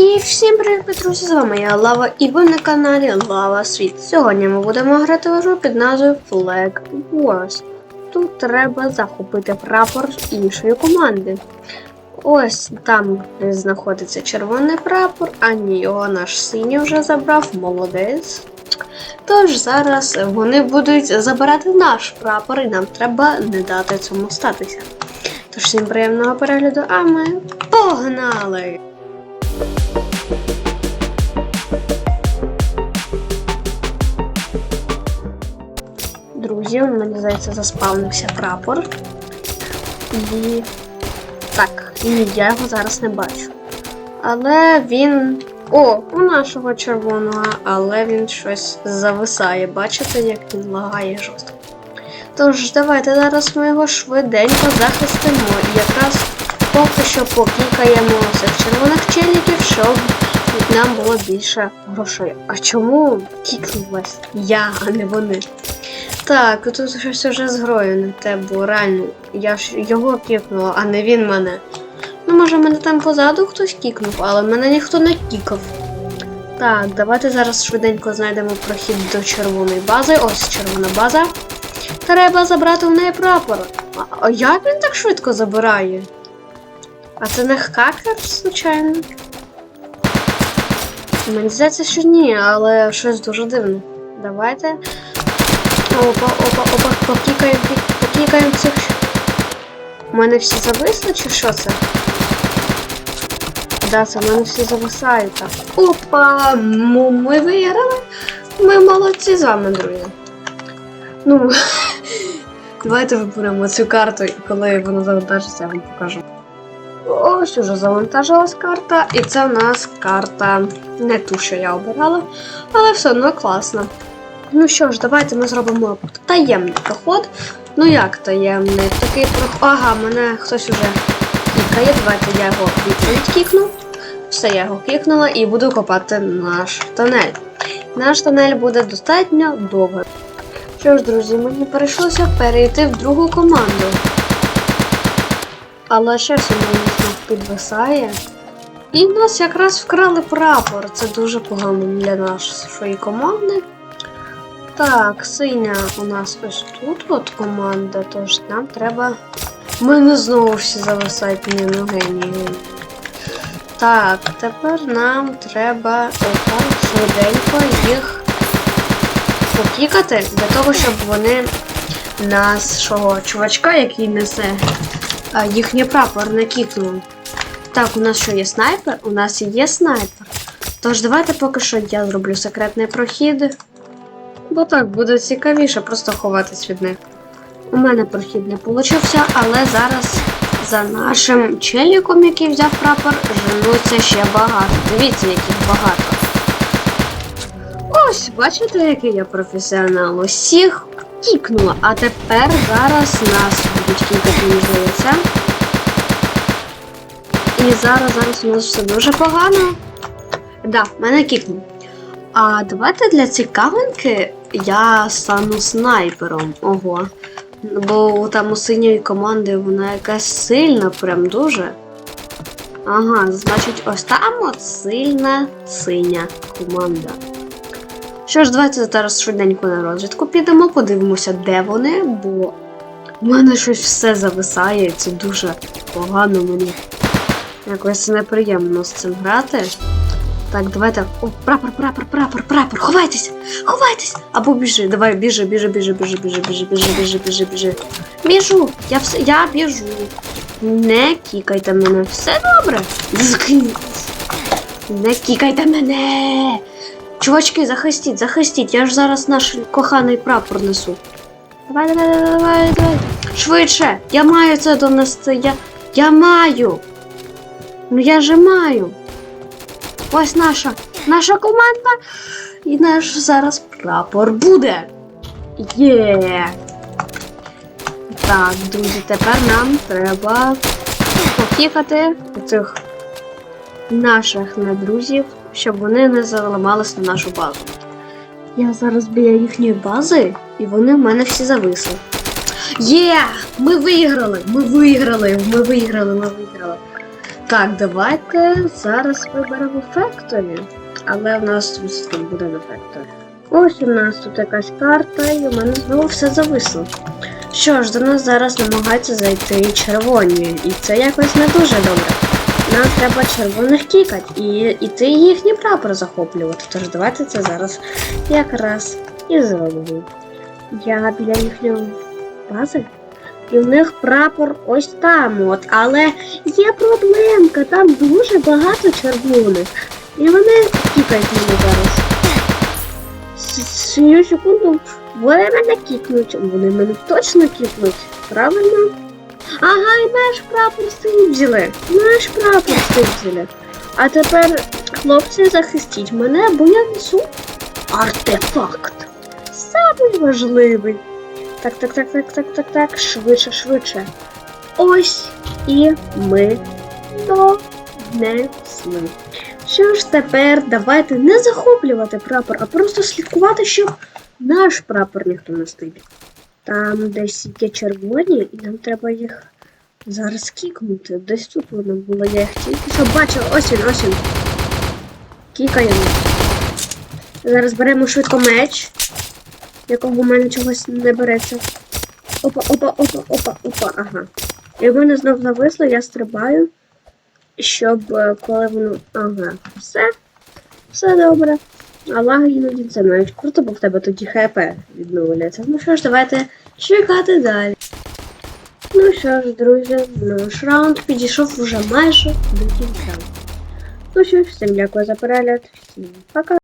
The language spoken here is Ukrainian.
І всім привіт, друзі! З вами я Лава і ви на каналі Лава Світ. Сьогодні ми будемо грати в гру під назвою Flag Wars. Тут треба захопити прапор іншої команди. Ось там знаходиться червоний прапор, а ні, його наш синій вже забрав, молодець. Тож зараз вони будуть забирати наш прапор, і нам треба не дати цьому статися. Тож всім приємного перегляду, а ми погнали! Друзі, мені здається, заспавнився прапор. І. Так, і я його зараз не бачу. Але він. О, у нашого червоного, але він щось зависає. Бачите, як він лагає жорстко. Тож, давайте зараз ми його швиденько захистимо. І якраз поки що покікаємо цих червоних челіків, щоб нам було більше грошей. А чому кікнулась я, а не вони? Так, тут щось уже з грою не те, бо реально я ж його кікнула, а не він мене. Ну, може, мене там позаду хтось кікнув, але мене ніхто не кікав. Так, давайте зараз швиденько знайдемо прохід до червоної бази. Ось червона база. Треба забрати в неї прапор. А, як він так швидко забирає? А це не хакер, звичайно? Мені здається, що ні, але щось дуже дивне. Давайте. Опа, опа, опа, покікаємо, пі- покікаємо цих. У мене всі зависли, чи що це? Да, це мене всі зависають так. Опа! м- Ми виграли. Ми молодці з вами, друзі. Ну, давайте виберемо цю карту, і коли вона завантажиться, я вам покажу. Ось уже завантажилась карта, і це в нас карта не ту, що я обирала, але все одно класно. Ну що ж, давайте ми зробимо таємний проход. Ну як таємний? Такий проход. Ага, мене хтось уже кікає. Давайте я його відповідь кікну. Все, я його кікнула і буду копати наш тунель. Наш тунель буде достатньо довгий. Що ж, друзі, мені прийшлося перейти в другу команду. Але щось у мене знов підвисає. І в нас якраз вкрали прапор. Це дуже погано для нашої команди. Так, синя у нас ось тут от команда, тож нам треба. Мене знову всі зависають ні ну генії. Так, тепер нам треба отак швиденько їх покікати для того, щоб вони нашого чувачка, який несе їхній прапор, не кікнули. Так, у нас що є снайпер? У нас є снайпер. Тож давайте поки що я зроблю секретний прохід. Бо так буде цікавіше просто ховатись від них. У мене прохід не получився, але зараз за нашим челіком, який взяв прапор, женуться ще багато. Дивіться, яких багато. Ось, бачите, який я професіонал. Усіх кікнула. А тепер зараз нас будуть мені здається. І зараз, зараз у нас все дуже погано. Да, мене кікнув. А давайте для цікавинки я стану снайпером. Ого. Бо там у синьої команди вона якась сильна, прям дуже. Ага, значить, ось там от сильна синя команда. Що ж, давайте зараз швиденько на розвідку підемо, подивимося, де вони, бо в мене щось все зависає, це дуже погано мені. Якось неприємно з цим грати. Так, давайте. О, прапор, прапор, прапор, прапор. Ховайтесь! Ховайтесь! Або біжи. Давай, біжи, біжи, біжи, біжи, біжи, біжи, біжи, біжи, біжи, біжи. Біжу! Я все. Я біжу. Не кікайте мене. Все добре. Не кікайте мене. Чувачки, захистіть, захистіть. Я ж зараз наш коханий прапор несу. Давай, давай, давай, давай, давай. Швидше! Я маю це донести. Я. Я маю. Ну я же маю. Ось наша наша команда. І наш зараз прапор буде. Є. Так, друзі, тепер нам треба покікати цих наших недрузів, щоб вони не заламались на нашу базу. Я зараз біля їхньої бази, і вони в мене всі зависли. Є! Ми виграли! Ми виграли! Ми виграли, ми виграли. Так, давайте зараз виберемо Factory. Але в нас тут буде на Factory. Ось у нас тут якась карта, і у мене знову все зависло. Що ж, до нас зараз намагаються зайти червоні, і це якось не дуже добре. Нам треба червоних кікати і іти їхній прапор захоплювати. Тож давайте це зараз якраз і зробимо. Я біля їхньої бази. І в них прапор ось там от, але є проблемка, там дуже багато червоних. І вони кікають мене зараз. С- Синю секунду, вони мене кікнуть. Вони мене точно кікнуть. Правильно? Ага, і наш прапор взяли. Наш прапор взяли. А тепер, хлопці, захистіть мене, бо я несу артефакт. Самий важливий. Так, так, так, так, так, так, так. Швидше, швидше. Ось і ми донесли. Що ж тепер давайте не захоплювати прапор, а просто слідкувати, щоб наш прапор ніхто не стибів. Там десь є червоні, і нам треба їх зараз кікнути. Десь тут воно було, я їх тільки що бачила. Ось він, ось він. Кікаємо. Зараз беремо швидко меч, якого в мене чогось не береться. Опа, опа, опа, опа, опа, ага. І в мене знов зависло, я стрибаю, щоб е, коли воно. Ага, все. Все добре. А іноді це навіть круто, бо в тебе тоді ХП відновлюється. Ну що ж, давайте чекати далі. Ну що ж, друзі, наш раунд підійшов вже майже до кінця. Ну що ж, всім дякую за перегляд. Всім пока.